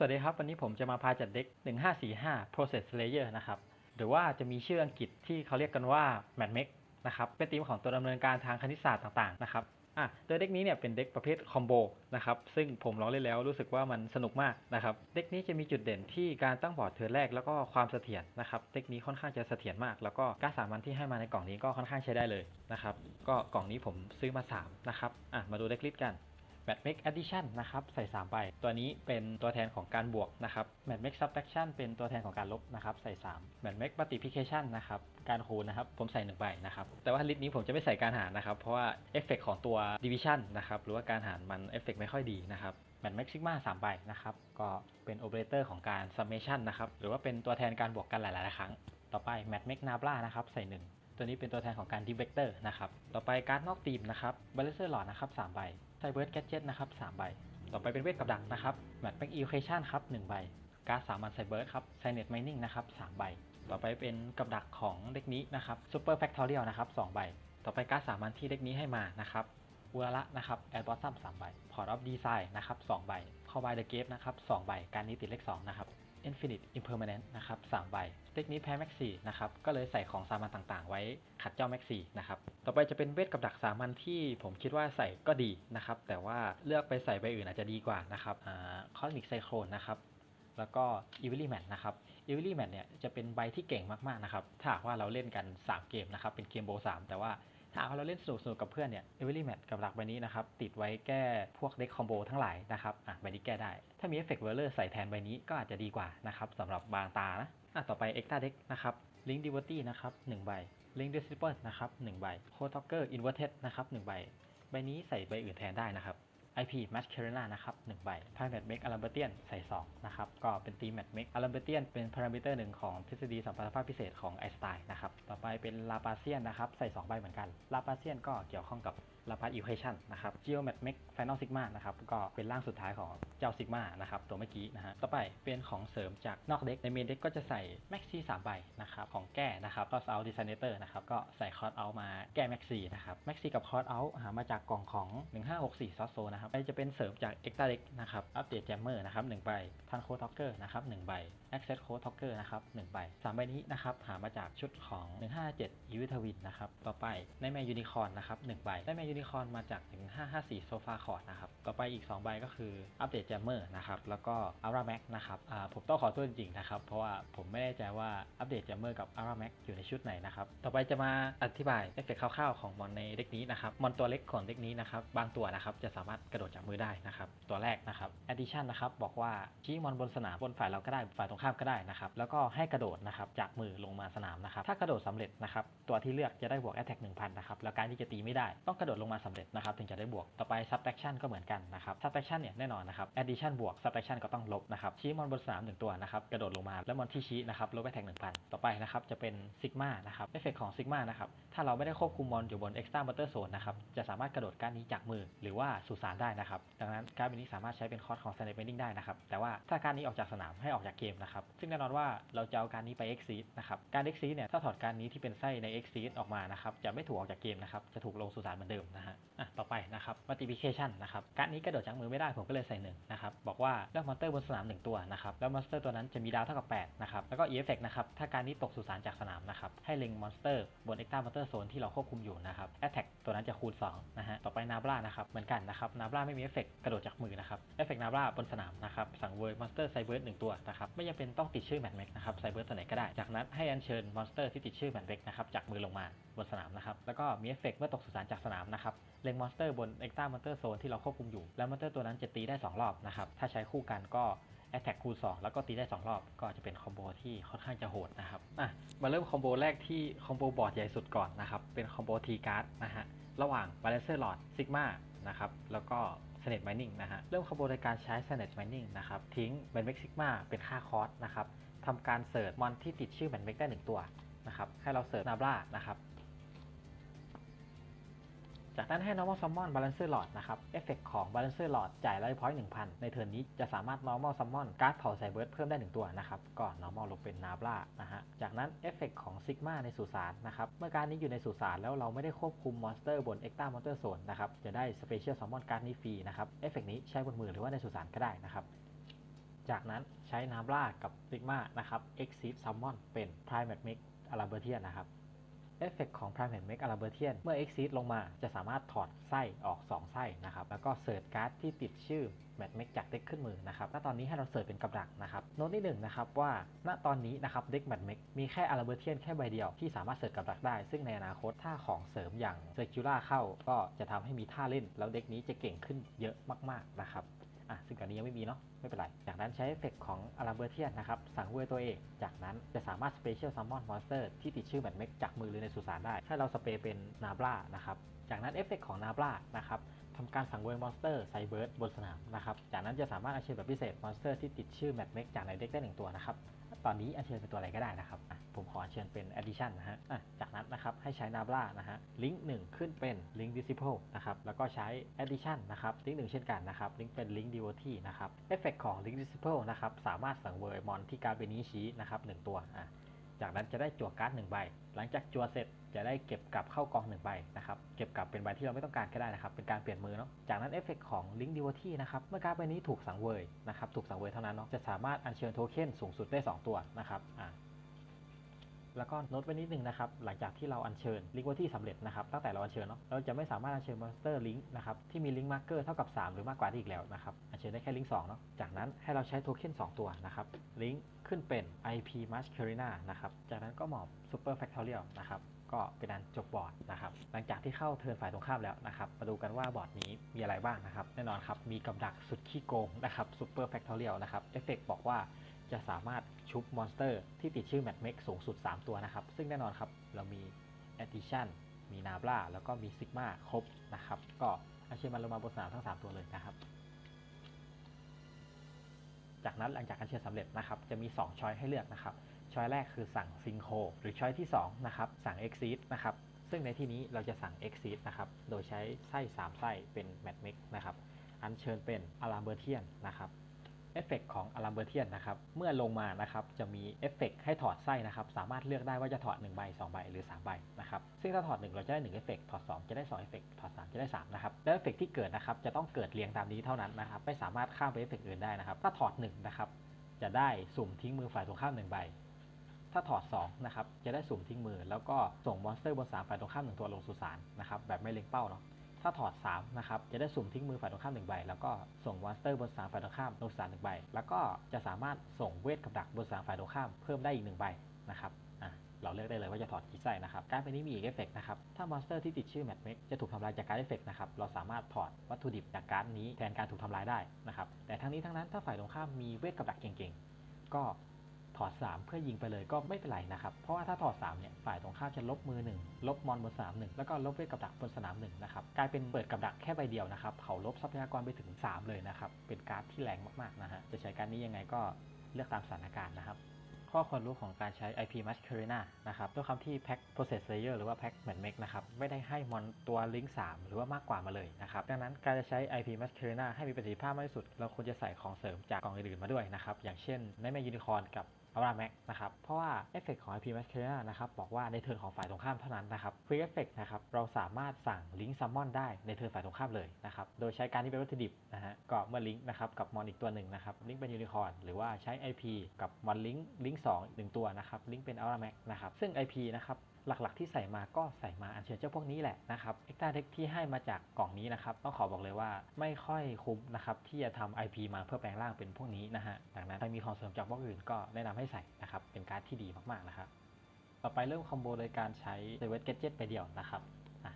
สวัสดีครับ วันนี้ผมจะมาพาจัดเด็ก 1545 Process Layer นะครับ หรือว่าจะมีชื่ออังกฤษที่เขาเรียกกันว่า Mad m a k นะครับ เป็นธีมของตัวดำเนินการทางคณิตศาสตร์ต่างๆ นะครับอะโดยเด็กนี้เนี่ยเป็นเด็กประเภทคอมโบนะครับ ซึ่งผมลองเล่นแล้วรู้สึกว่ามันสนุกมากนะครับ เด็กนี้จะมีจุดเด่นที่การตั้งบอร์ดเทิร์นแรกแล้วก็ความเสถียรนะครับ เด็กนี้ค่อนข้างจะเสถียรมาก แล้วก็การสามัญที่ให้มาในกล่องนี้ก็ค่อนข้างใช้ได้เลยนะครับ ก็กล่องนี้ผมซื้อมา3นะครับ อะ มาดูเด็กลิสต์กัน Mad Make Addition นะครับใส่3ใบตัวนี้เป็นตัวแทนของการบวกนะครับ Mad Make Subtraction เป็นตัวแทนของการลบนะครับใส่3 Mad Make Multiplication นะครับการคูณนะครับผมใส่1ใบนะครับแต่ว่าลิสต์นี้ผมจะไม่ใส่การหารนะครับเพราะว่าเอฟเฟกของตัว Division นะครับหรือว่าการหารมันเอฟเฟกไม่ค่อยดีนะครับ Mad Make Sigma 3ใบนะครับ ก็เป็นโอเปอเรเตอร์ของการ Summation นะครับ หรือว่าเป็นตัวแทนการบวกกันหลาย ๆ ครั้ง ต่อไป Mad Make Nabla นะครับ ใส่ 1 ตัวนี้เป็นตัวแทนของการ d e v e c t o r นะครับ ต่อไปการดนอกทีมนะครับ Balancer Lord นะครับ3ใบไซเบิร์ดแกจ็ตนะครับ3ใบ ต่อไปเป็นเวทกับดักนะครับแมทแม็กอีเคชันครับ1ใบการ์ดสามัญไซเบิร์ดครับไซเน็ตไมนิ่งนะครับ3ใบ ต่อไปเป็นกับดักของเด็กนี้นะครับซูเปอร์แฟคทอเรียลนะครับ2ใบ ต่อไปการ์ดสามัญที่เด็กนี้ให้มานะครับอุระละนะครับแอดบอสซัม3ใบพอร์ตออฟดีไซน์นะครับ2ใบคอ b บเดอะเกฟนะครับ2ใบ การนี้ติดเลข2นะครับ Infinite Impermanent นะครับ3ใบเด็กนี้แพ้แม็กซี่นะครับก็เลยใส่ของสามัญต่างๆ ไว้ขัดเจ้าแม็กซี่นะครับต่อไปจะเป็นเวทกับดักสามัญที่ผมคิดว่าใส่ก็ดีนะครับแต่ว่าเลือกไปใส่ใบอื่นอาจจะดีกว่านะครับอ่าคอสมิกไซโครนนะครับแล้วก็ e v i l y Man นนะครับ e v i l y Man เนี่ยจะเป็นใบที่เก่งมากๆนะครับถ้าว่าเราเล่นกัน 3 เกมนะครับเป็นเกมโบ3แต่ว่า ถ้าเราเล่นสนุกๆกับเพื่อนเนี่ยเอเวอรี่แมทกับดักใบนี้นะครับติดไว้แก้พวกเด็กคอมโบทั้งหลายนะครับอะใบนี้แก้ได้ ถ้ามีเอฟเฟกต์เวอร์เลอร์ใส่แทนใบนี้ก็อาจจะดีกว่านะครับสำหรับบางตานะอะต่อไป Extra Deck นะครับ Link Devotee นะครับ1ใบลิงก์ดิสซิเปิลนะครับ1ใบโคท็อกเกอร์อินเวอร์เทสนะครับ1ใบใบนี้ใส่ใบอื่นแทนได้นะครับ IP Masquerena นะครับ1ใบ p i m a t Make a l a m b e r t i a n ใส่2นะครับก็เป็น Team Mat Make a l a m b e r t i a n เป็นพารามิเตอร์หนึ่งของทฤษฎีสัมพัทธภาพพิเศษของ Einstein นะครับต่อไปเป็น l a p a s i a n นะครับใส่2ใบเหมือนกัน l a p a s i a n ก็เกี่ยวข้องกับ l a p a s Equation นะครับ Geomat Make Final Sigma นะครับ ก็เป็นร่างสุดท้ายของเจ้า Sigma นะครับ ตัวเมื่อกี้นะฮะ ต่อไปเป็นของเสริมจากนอกเด็ก ในเมนเด็กก็จะใส่ Maxi 3 ใบนะครับ ของแก้นะครับ Cross Out Designator นะครับ ก็ใส่ Cross Out มาแก้ Maxi นะครับ Maxi กับ Cross Out หามาจากกล่องของ 1564ซอสโซนะครับจะเป็นเสริมจาก Extra Deck นะครับอัปเดต Jammer นะครับ1ใบ Tan Code Talker นะครับ1ใบ Access Code Talker นะครับ1ใบ3ใบนี้นะครับหามาจากชุดของ 157 e v i t a w i n นะครับต่อไปในแม่ยูนิคอนนะครับ1ใบได้แม่ยูนิคอนมาจาก 1554 Sofa Cord นะครับต่อไปอีก 2 ใบก็คืออัปเดต Jammer นะครับแล้วก็ Aura Max นะครับผมต้องขอโทษจริงๆนะครับเพราะว่าผมไม่แน่ใจว่าอัปเดต Jammer กับ Aura Max อยู่ในชุดไหนนะครับ ต่อไปจะมาอธิบายเอฟเฟกต์คร่าวๆของมอนในเด็กนี้นะครับ มอนตัวเล็กของเด็กนี้นะครับ บางตัวนะครับจะสามารถกระโดดจากมือได้นะครับ ตัวแรกนะครับ Addition นะครับบอกว่าชี้มอนบนสนามบนฝ่ายเราก็ได้ฝ่ายตรงข้ามก็ได้นะครับแล้วก็ให้กระโดดนะครับจากมือลงมาสนามนะครับถ้ากระโดดสำเร็จนะครับตัวที่เลือกจะได้บวก Attack 1000นะครับแล้วการที่จะตีไม่ได้ต้องกระโดดลงมาสำเร็จนะครับถึงจะได้บวกต่อไป Subtraction ก็เหมือนกันนะครับ Subtraction เนี่ยแน่นอนนะครับ Addition บวก Subtraction ก็ต้องลบนะครับชี้มอนบนสนามหนึ่งตัวนะครับกระโดดลงมาแล้วมอนที่ชี้นะครับลบ Attack 1000ต่อไปนะครับจะเป็น Sigma นะครับเอฟเฟกของ Sigma นะครับถ้าเราไม่ได้ควบคุมมอนอยู่บน Extra Motor Zone นะครับจะสามารถกระโดดการดนี้จากมือ หรือว่าสุสานได้นะครับ ดังนั้นการดนี้สามารถใช้เป็นคอร์สของ Standard Bending ได้นะครับ แต่ว่าถ้าการนี้ออกจากสนามให้ออกจากเกมนะครับ ซึ่งแน่นอนว่าเราจะเอาการนี้ไป Exceed นะครับ การ Exceed เนี่ยถ้าถอดการนี้ที่เป็นไส้ใน Exceed ออกมานะครับ จะไม่ถูกออกจากเกมนะครับ จะถูกลงสุสานเหมือนเดิมนะฮะ อะ ต่อไปนะครับ Multiplication นะครับ การนี้กระโดดจากมือไม่ได้ผมก็เลยใส่หนึ่งนะครับ บอกว่าเลือกมอนสเตอร์บนสนามหนึ่งตัวนะครับ แล้วมอนสเตอร์ตัวนั้นจะมีดาวเท่ากับ8นะครับ แล้วก็ Effect นะครับ ถ้าการนี้ตกสุสานจากสนามนะครับ ให้เล็งมอนสเตอร์บน Extra Motor Zone ที่เราควบคุมอยู่นะครับ Attack ตัวนั้นจะคูณ2นะฮะ ต่อไปนาบล่านะครับเหมือนกันนะครับนาบลาไม่มีเอฟเฟกกระโดดจากมือนะครับเอฟเฟกนาบลาบนสนามนะครับสั่งเวอร์มอนสเตอร์ไซเบิร์ดหนึ่งตัวนะครับไม่จำเป็นต้องติดชื่อแมทแม็กนะครับไซเบิร์ดตัวไหนก็ได้ จากนั้นให้อัญเชิญมอนสเตอร์ที่ติดชื่อแมทแม็กนะครับจากมือลงมาบนสนามนะครับแล้วก็มีเอฟเฟกเมื่อตกสุสานจากสนามนะครับเล็งมอนสเตอร์บน Extra Motor Zone ที่เราควบคุมอยู่แล้วมอนสเตอร์ตัวนั้นจะตีได้ 2 รอบนะครับถ้าใช้คู่กันก็ Attack คูณ2แล้วก็ตีได้ 2 รอบก็จะเป็นคอมโบที่ค่อนข้างจะโหดนะครับอะมาเริ่มคอมโบแรกที่คอมโบบอร์ดใหญ่สุดก่อนนะครับเป็นคอมโบทีการ์ดนะฮะระหว่าง Balancer Lord Sigma นะครับแล้วก็ s n a t Mining นะฮะเริ่มขบวนการใช้ s n a t Mining นะครับทิ้ง b a n m a x Sigma เป็นค่าคอสนะครับทำการเสิร์ชมอนที่ติดชื่อ b a n m a x ได้ 1 ตัวนะครับให้เราเสิร์ชนาบลานะครับ จากนั้นให้ normal summon balancer lord นะครับเอฟเฟกของ balancer lord จ่ายไลฟ์พอยต์1,000ในเทิร์นนี้จะสามารถ normal summon การ์ดเผาไซเบิร์ดเพิ่มได้ 1 ตัวนะครับก็ normal ลงเป็นนาบลานะฮะจากนั้นเอฟเฟกของ sigma ในสุสานนะครับเมื่อการนี้อยู่ในสุสานแล้วเราไม่ได้ควบคุมมอนสเตอร์บน extra monster zone นนะครับจะได้ special summon การ์ดนี้ฟรีนะครับเอฟเฟกนี้ใช้บนมือหรือว่าในสุสานก็ได้นะครับจากนั้นใช้น้ำล่ากับซิกมานะครับ Exceed Summon เป็น Primate Mix a l a b e r t i a n นะครับ เอฟเฟกของ Primate Mech a l a b e r t i a n เมื่อ Exceed ลงมาจะสามารถถอดไส้ออก 2 ไส้นะครับ แล้วก็เสิร์ชการ์ดที่ติดชื่อ m a t m e c จากเด็กขึ้นมือนะครับณตอนนี้ให้เราเสิร์ชเป็นกับดักนะครับ โน้ตที่หนึ่งนะครับว่า ณ ตอนนี้นะครับเด็ก m a t m e c มีแค่ a l a b e r t i a n แค่ใบเดียวที่สามารถเสิร์ชกับดักได้ ซึ่งในอนาคตถ้าของเสริมอย่าง Circular เข้า ก็จะทำให้มีท่าเล่น แล้วเด็กนี้จะเก่งขึ้นเยอะมากๆนะครับ อะซึ่งตอนนี้ยังไม่มีเนาะไม่เป็นไร จากนั้นใช้เอฟเฟกของอาราเบอร์เทียนะครับ สั่งเวอร์ตัวเอง จากนั้นจะสามารถสเปเชียลซัมมอนมอนสเตอร์ที่ติดชื่อแบทเม็กจากมือหรือในสุสานได้ ถ้าเราสเปรย์เป็นนาบลานะครับ จากนั้นเอฟเฟกของนาบลานะครับ ทำการสั่งเวอร์มอนสเตอร์ไซเบิร์ดบนสนามนะครับ จากนั้นจะสามารถอัญเชิญแบบพิเศษมอนสเตอร์ที่ติดชื่อแมทเมกจากในเด็กได้หนึ่งตัวนะครับ ตอนนี้อัญเชิญเป็นตัวอะไรก็ได้นะครับ ผมขออัญเชิญเป็น addition นะฮะจากนั้นนะครับให้ใช้ Nabla นะฮะ link 1ขึ้นเป็น link disciple นะครับ แล้วก็ใช้ addition นะครับ link 1เช่นกันนะครับ link เป็น link devotee นะครับเอฟเฟกของ link disciple นะครับสามารถสังเวยมอนที่การ์ดใบนี้ชี้นะครับ1ตัวอะ จากนั้นจะได้จั่วการ์ดหนึ่งใบ หลังจากจั่วเสร็จจะได้เก็บกลับเข้ากองหนึ่งใบนะครับ เก็บกลับเป็นใบที่เราไม่ต้องการก็ได้นะครับ เป็นการเปลี่ยนมือเนาะ จากนั้นเอฟเฟกของลิงก์ดิวที่นะครับ เมื่อการ์ดใบนี้ถูกสังเวยนะครับ ถูกสังเวยเท่านั้นเนาะ จะสามารถอัญเชิญโทเค็นสูงสุดได้ 2 ตัวนะครับ อ่า แล้วก็โน้ตไว้นิดนึงนะครับ หลังจากที่เราอัญเชิญลิงก์ที่สำเร็จนะครับ ตั้งแต่เราอัญเชิญเนาะ เราจะไม่สามารถอัญเชิญมอนสเตอร์ลิงก์นะครับ ที่มีลิงก์มาร์เกอร์เท่ากับ 3 หรือมากกว่าได้อีกแล้วนะครับ อัญเชิญได้แค่ลิงก์2เนาะ จากนั้นให้เราใช้โทเค็น2ตัวนะครับ ลิงก์ขึ้นเป็น IP Masquerina นะครับ จากนั้นก็หมอบ Super Factorial นะครับก็เป็นอันจบบอร์ดนะครับ หลังจากที่เข้าเทิร์นฝ่ายตรงข้ามแล้วนะครับ มาดูกันว่าบอร์ดนี้มีอะไรบ้างนะครับ แน่นอนครับ มีกับดักสุดขี้โกงนะครับ Super Factorial นะครับ เอฟเฟกบอกว่าจะสามารถ ชุบมอนสเตอร์ที่ติดชื่อแมทเมกสูงสุด 3 ตัวนะครับ ซึ่งแน่นอนครับ เรามี Addition มีนาบลาแล้วก็มีซิกมาครบนะครับ ก็อาเชิญมันลงมาบนสนามทั้ง 3 ตัวเลยนะครับ จากนั้นหลังจากกาเชิญสำเร็จนะครับ จะมี 2 ช้อยให้เลือกนะครับ ช้อยแรกคือสั่งซิงโคหรือช้อยที่ 2 นะครับ สั่ง Exceed นะครับ ซึ่งในที่นี้เราจะสั่ง Exceed นะครับ โดยใช้ไส้ 3 ไส้เป็น m a t m e x นะครับ อัญเชิญเป็น a l a m b e r t i a n นนะครับ อฟเฟกของ a l a m b e r t i a n นนะครับ เมื่อลงมานะครับจะมีเอฟเฟกให้ถอดไส้นะครับ สามารถเลือกได้ว่าจะถอด1ใบ2ใบหรือ3ใบนะครับ ซึ่งถ้าถอด 1 เราจะได้1เอฟเฟกถอด 2 จะได้2เอฟเฟกถอด 3 จะได้3นะครับ แล้วเอฟเฟกที่เกิดนะครับจะต้องเกิดเรียงตามนี้เท่านั้นนะครับ ไม่สามารถข้ามไปเอฟเฟกอื่นได้นะครับ ถ้าถอด1นะครับจะได้สุ่มทิ้งมือฝ่ายตรงข้าม1ใบ ถ้าถอด2นะครับจะได้สุ่มทิ้งมือ แล้วก็ส่งมอนสเตอร์บนสามฝ่ายตรงข้าม1ตัวลงสุสานนะครับแบบไม่เล็งเป้าเนาะ ถ้าถอด 3 นะครับ จะได้สุ่มทิ้งมือฝ่ายตรงข้าม1ใบ แล้วก็ส่งมอนสเตอร์บนสามฝ่ายตรงข้ามลงสุสาน1ใบ แล้วก็จะสามารถส่งเวทกับดักบนสามฝ่ายตรงข้ามเพิ่มได้อีก1ใบนะครับเราเลือกได้เลยว่าจะถอดกี่ไส้นะครับ การเป็นนี้มีอีกเอฟเฟกนะครับ ถ้ามอนสเตอร์ที่ติดชื่อแมทเมกจะถูกทำลายจากการเอฟเฟกนะครับ เราสามารถถอดวัตถุดิบจากการนี้แทนการถูกทำลายได้นะครับ แต่ทั้งนี้ทั้งนั้นถ้าฝ่ายตรงข้ามมีเวทกับดักเก่งๆ ก็ ถอด 3 เพื่อยิงไปเลยก็ไม่เป็นไรนะครับ เพราะว่าถ้าถอด3เนี่ยฝ่ายตรงข้ามจะลบมือ 1 ลบมอนบนสนาม1แล้วก็ลบเวทกับดักบนสนาม1นะครับกลายเป็นเปิดกับดักแค่ใบเดียวนะครับเผาลบทรัพยากรไปถึง 3 เลยนะครับเป็นการ์ดที่แรงมากๆนะฮะจะใช้การนี้ยังไงก็เลือกตามสถานการณ์นะครับข้อควรรู้ของการใช้ IP Masquerina นะครับด้วยคำที่ Pack Process Layer หรือว่า Pack m a n m a k นะครับ ไม่ได้ให้มอนตัว Link 3 หรือว่ามากกว่ามาเลยนะครับ ดังนั้นการจะใช้ IP Masquerina ให้มีประสิทธิภาพมากที่สุด เราควรจะใส่ของเสริมจากกล่องอื่นๆมาด้วยนะครับ อย่างเช่นในแม่ยูนิคอร์นกับ a ราแม็กนะครับ เพราะว่าเอฟเฟกของ IP m a s c a r a นะครับบอกว่าในเทิร์นของฝ่ายตรงข้ามเท่านั้นนะครับ Quick Effect นะครับเราสามารถสั่งลิงก์ซัมมอนได้ในเทิร์นฝ่ายตรงข้ามเลยนะครับ โดยใช้การที่เป็นวัตถุดิบนะฮะก็เมื่อลิงก์นะครับกับมอนอีกตัวหนึ่งนะครับลิงก์เป็นยูนิคอร์นหรือว่าใช้ IP กับมอนลิงก์ลิงก์สองหนึ่งตัวนะครับลิงก์เป็นอัลราแม็กนะครับซึ่ง IP นะครับ หลักๆที่ใส่มาก็ใส่มาอัญเชิญเจ้าพวกนี้แหละนะครับเอ็กตาเด็กที่ให้มาจากกล่องนี้นะครับต้องขอบอกเลยว่าไม่ค่อยคุ้มนะครับที่จะทำ IP มาเพื่อแปลงร่างเป็นพวกนี้นะฮะดังนั้นถ้ามีของเสริมจากพวกอื่นก็แนะนำให้ใส่นะครับเป็นการ์ดที่ดีมากๆนะครับต่อไปเริ่มคอมโบโดยการใช้เซเวิร์ดแกจิตไปเดียวนะครับ อะ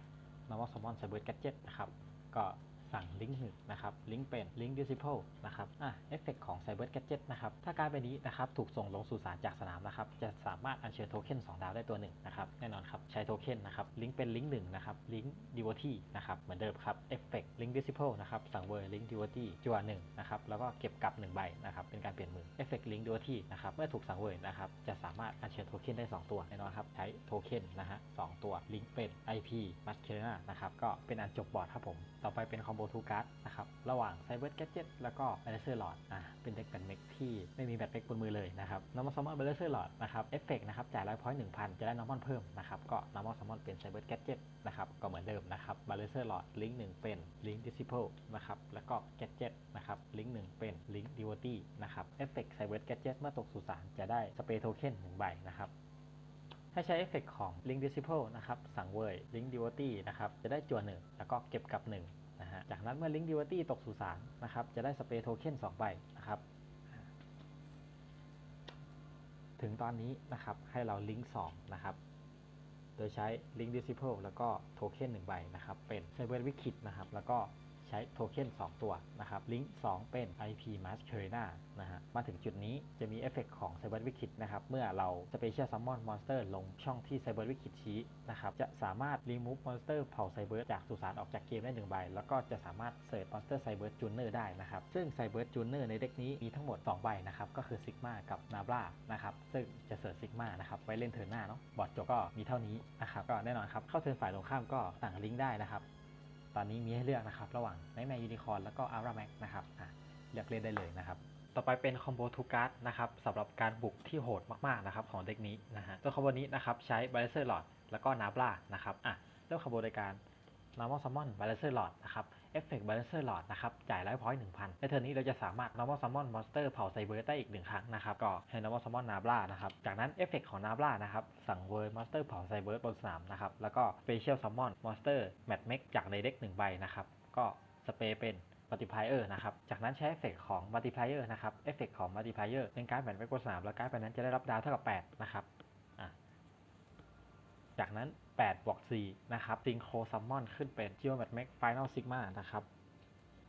normal summon เซเวิร์ดแกจิตนะครับ ก็ สั่งลิงก์หนึ่งนะครับลิงก์เป็นลิงก์ disciple นะครับอะเอฟเฟกของ Cyber Gadget นะครับถ้าการ์ดใบนี้นะครับถูกส่งลงสู่สารจากสนามนะครับจะสามารถอัญเชิญโทเค็น2ดาวได้ตัวหนึ่งนะครับแน่นอนครับใช้โทเค็นนะครับลิงก์เป็นลิงก์หนึ่งนะครับลิงก์ devotee นะครับเหมือนเดิมครับเอฟเฟกลิงก์ disciple นะครับสั่งเวอร์ลิงก์ devotee จัวหนึ่งนะครับแล้วก็เก็บกลับ1ใบนะครับเป็นการเปลี่ยนมือเอฟเฟกลิงก์ devotee นะครับเมื่อถูกสั่งเวอร์นะครับจะสามารถอัญเชิญโทเค็นได้ 2 ตัวแน่นอนครับใช้โทเค็นนะฮะสตัวลิงก์เป็น IP Masquerina นะครับก็เป็นอันจบบอร์ดครับผมต่อไปเป็นคอมโบทูการ์ดนะครับระหว่าง Cyber Gadget แล้วก็ b a l a n c e r Lord อะเป็นเด็กแบนเมกที่ไม่มีแบตเมกบนมือเลยนะครับ Normal Summon b a l a n c e r Lord นะครับเอฟเฟกนะครับจ่ายร้อยพอยต์หนึ่งพันจะได้ Normal เพิ่มนะครับก็ Normal Summon เป็น Cyber Gadget นะครับก็เหมือนเดิมนะครับ b a l a Balancer Lord ลิงก์หนึ่งเป็น Link Disciple นะครับแล้วก็ Gadget นะครับลิงก์หนึ่งเป็น Link Devotee นะครับ Effect Cyber Gadget เมื่อตกสู่สารจะได้ Spray Token หนึ่งใบนะครับถ้าใช้เอฟเฟกของ Link Disciple นะครับ สังเวย Link Devotee นะครับ จะได้จั่วหนึ่ง แล้วก็เก็บกับหนึ่ง นะฮะจากนั้นเมื่อลิงก์ดิวตี้ตกสู่สารนะครับ จะได้สเปซโทเค็น2ใบนะครับ ถึงตอนนี้นะครับให้เราลิงก์2นะครับ โดยใช้ลิงก์ดีซิเพิลแล้วก็โทเค็น1ใบนะครับ เป็นเซเวอร์วิคิดนะครับ แล้วก็ ช้โทเค็น2 ตัวนะครับลิงก์2เป็น IP Masquerena นะฮะมาถึงจุดนี้จะมีเอฟเฟกของ Cyber Wicked นะครับเมื่อเรา Special Summon Monster ลงช่องที่ Cyber Wicked ชี้นะครับจะสามารถ Remove Monster เผ่า Cyber จากสุสานออกจากเกมได้1ใบ แล้วก็จะสามารถเสิร์ช Monster Cyber Junior ได้นะครับซึ่ง Cyber Junior ในเด็กนี้มีทั้งหมด 2 ใบนะครับก็คือ Sigma กับ Nabla นะครับซึ่งจะเสิร์ช Sigma นะครับไว้เล่นเทิร์นหน้าเนาะบอร์ดจบก็มีเท่านี้นะครับก็แน่นอนครับเข้าเทิร์นฝ่ายตรงข้ามก็สั่งลิงก์ได้นะครับ ตอนนี้มีให้เลือกนะครับ ระหว่างไนแมยูนิคอร์แล้วก็อาราแม็กนะครับอะเลือกเล่นได้เลยนะครับต่อไปเป็นคอมโบทูการ์ดนะครับสำหรับการบุกที่โหดมากๆนะครับของเด็กนี้นะฮะตัวคอมโบนี้นะครับใช้บ a ลเซอร์หลอดแล้วก็นาบลานะครับอะเริ่มคอมโบโดยการ normal summon balancer lord นะครับ effect balancer lord นะครับ จ่ายไลฟ์พอยต์1,000ในเทิร์นนี้เราจะสามารถ normal summon monster เผาไซเบิร์ได้อีกหนึ่งครั้งนะครับ ก็ให้ normal summon nabla นะครับ จากนั้น effect ของ nabla นะครับ สั่งเวิร์ monster เผาไซเบิร์บนสนามนะครับ แล้วก็ special summon monster match make จากในเด็กหนึ่งใบนะครับ ก็สเปรย์เป็น multiplier นะครับ จากนั้นใช้เอฟเฟกของ multiplier นะครับ เอฟเฟกของ multiplier เป็นการ์ดแมทเมกบนสนามแล้วการ์ดใบนั้นจะได้รับดาวเท่ากับ 8 นะครับ จากนั้น 8 บวก 4 นะครับ Synchro Summon ขึ้นเป็น Geomat Make Final Sigma นะครับ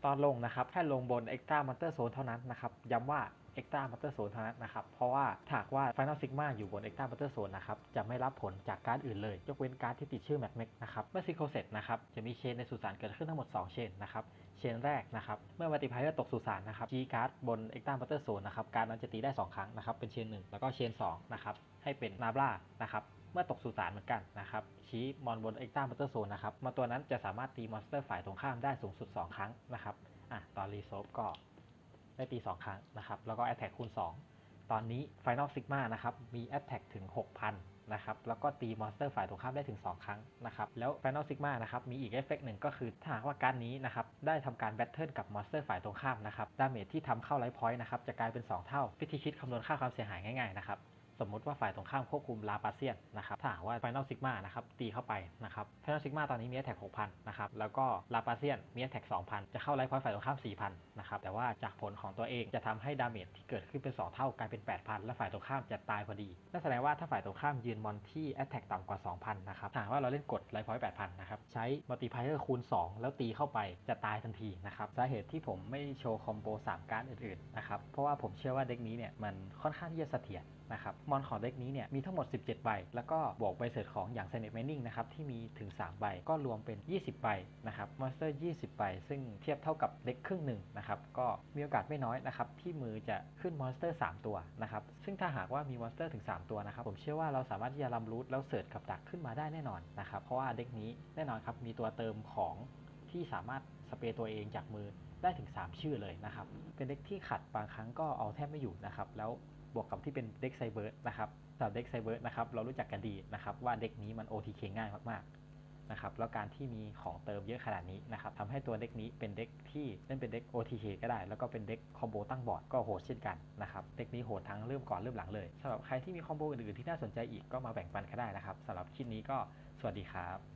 ตอนลงนะครับแค่ลงบน Extra Master Zone เท่านั้นนะครับย้ำว่า Extra Master Zone เท่านั้นนะครับ เพราะว่าถ้ากว่า Final Sigma อยู่บน Extra Master Zone นะครับ จะไม่รับผลจากการ์ดอื่นเลย ยกเว้นการ์ดที่ติดชื่อ Mat Make นะครับ เมื่อ Synchro เสร็จนะครับ จะมีเชนในสุสานเกิดขึ้นทั้งหมด 2 เชนนะครับ เชนแรกนะครับ เมื่อ Multiplier ตกสุสานนะครับ G การ์ดบน Extra Master Zone นะครับ การ์ดนั้นจะตีได้ 2 ครั้งนะครับ เป็นเชน1 แล้วก็เชน2นะครับ ให้เป็น Nabla นะครับ เมื่อตกสุสานเหมือนกันนะครับชี้มอนบน Extra Master Zone นนะครับมาตัวนั้นจะสามารถตีมอนสเตอร์ฝ่ายตรงข้ามได้สูงสุด 2 ครั้งนะครับอะตอนรีโซฟก็ได้ตี 2 ครั้งนะครับแล้วก็ Attack คูณ 2 ตอนนี้ Final Sigma นะครับมี Attack ถึง 6,000นะครับแล้วก็ตีมอนสเตอร์ฝ่ายตรงข้ามได้ถึง 2 ครั้งนะครับแล้ว Final Sigma นะครับมีอีกเอฟเฟกหนึ่งก็คือถ้าหากว่าการนี้นะครับได้ทำการแบทเทิลกับมอนสเตอร์ฝ่ายตรงข้ามนะครับดาเมจที่ทำเข้าไลฟ์พอยต์นะครับจะกลายเป็น 2 เท่า พิธีคิดคำนวณค่าความเสียหายง่ายๆนะครับ มมติว่าฝ่ายตรงข้ามควบคุมลาปาเซียนนะครับถ้าหากว่า Final Sigma นะครับตีเข้าไปนะครับ Final Sigma ตอนนี้มี Attack 6,000นะครับแล้วก็ลาปาเซียนมี Attack 2,000 จะเข้าไลฟ์พอยต์ฝ่ายตรงข้าม 4,000นะครับแต่ว่าจากผลของตัวเองจะทำให้ดาเมจที่เกิดขึ้นเป็น 2 เท่ากลายเป็น 8,000 และฝ่ายตรงข้ามจะตายพอดีนั่นแสดงว่าถ้าฝ่ายตรงข้ามยืนมอนที่ Attack ต่ำกว่า 2,000นะครับถ้าหากว่าเราเล่นกดไลฟ์พอยต์8,000นะครับใช้ Multiplier คูณ 2 แล้วตีเข้าไปจะตายทันทีนะครับสาเหตุที่ผมไม่โชว์คอมโบ3การ์ดอื่นๆนะครับเพราะว่าผมเชื่อว่าเด็กนี้เนี่ยมันค่อนข้างที่จะเสถียรนะครับมอนของเด็กนี้เนี่ยมีทั้งหมด 17 ใบ แล้วก็บวกใบเสร็จของอย่าง s ซน t Mining นะครับที่มีถึง 3 ใบ ก็รวมเป็น 20 ใบนะครับมอนสเตอร์20 ใบ ซึ่งเทียบเท่ากับเด็กครึ่งหนึ่งนะครับก็มีโอกาสไม่น้อยนะครับที่มือจะขึ้นมอนสเตอร์ 3 ตัวนะครับซึ่งถ้าหากว่ามีมอนสเตอร์ถึง 3 ตัวนะครับผมเชื่อว่าเราสามารถที่จะลำรูทแล้วเสิร์ชกับดักขึ้นมาได้แน่นอนนะครับเพราะว่าเด็กนี้แน่นอนครับมีตัวเติมของที่สามารถสเปรย์ตัวเองจากมือได้ถึง 3 ชื่อเลยนะครับ เป็นเด็กที่ขัดบางครั้งก็เอาแทบไม่อยู่นะครับ แล้ว บวกกับที่เป็นเด็กไซเบิร์ดนะครับสำหรับเด็กไซเบิร์ดนะครับเรารู้จักกันดีนะครับว่าเด็กนี้มัน OTK ง่ายมากๆนะครับแล้วการที่มีของเติมเยอะขนาดนี้นะครับทำให้ตัวเด็กนี้เป็นเด็กที่เล่นเป็นเด็ก OTK ก็ได้ แล้วก็เป็นเด็กคอมโบตั้งบอร์ดก็โหดเช่นกันนะครับเด็กนี้โหดทั้งเริ่มก่อนเริ่มหลังเลยสำหรับใครที่มีคอมโบอื่นๆที่น่าสนใจอีกก็มาแบ่งปันกันได้นะครับสำหรับคลิปนี้ก็สวัสดีครับ